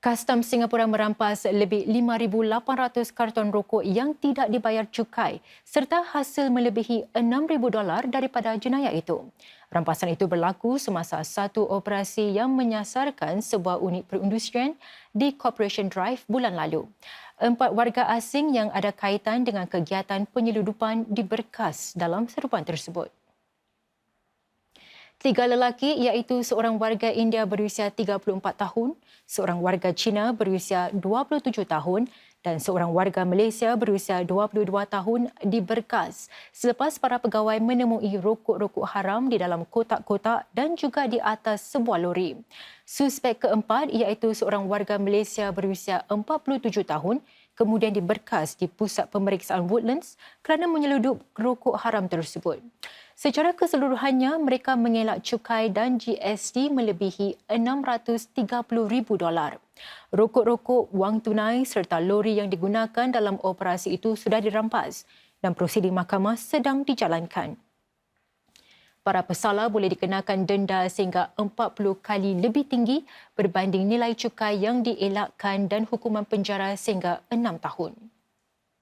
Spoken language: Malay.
Kastam Singapura merampas lebih 5,800 karton rokok yang tidak dibayar cukai serta hasil melebihi 6,000 dolar daripada jenayah itu. Rampasan itu berlaku semasa satu operasi yang menyasarkan sebuah unit perindustrian di Corporation Drive bulan lalu. Empat warga asing yang ada kaitan dengan kegiatan penyeludupan diberkas dalam serupan tersebut. Tiga lelaki iaitu seorang warga India berusia 34 tahun, seorang warga Cina berusia 27 tahun dan seorang warga Malaysia berusia 22 tahun diberkas selepas para pegawai menemui rokok-rokok haram di dalam kotak-kotak dan juga di atas sebuah lori. Suspek keempat iaitu seorang warga Malaysia berusia 47 tahun kemudian diberkas di pusat pemeriksaan Woodlands kerana menyeludup rokok haram tersebut. Secara keseluruhannya, mereka mengelak cukai dan GST melebihi 630,000 dolar. Rokok-rokok, wang tunai serta lori yang digunakan dalam operasi itu sudah dirampas dan prosedur mahkamah sedang dijalankan. Para pesalah boleh dikenakan denda sehingga 40 kali lebih tinggi berbanding nilai cukai yang dielakkan dan hukuman penjara sehingga 6 tahun.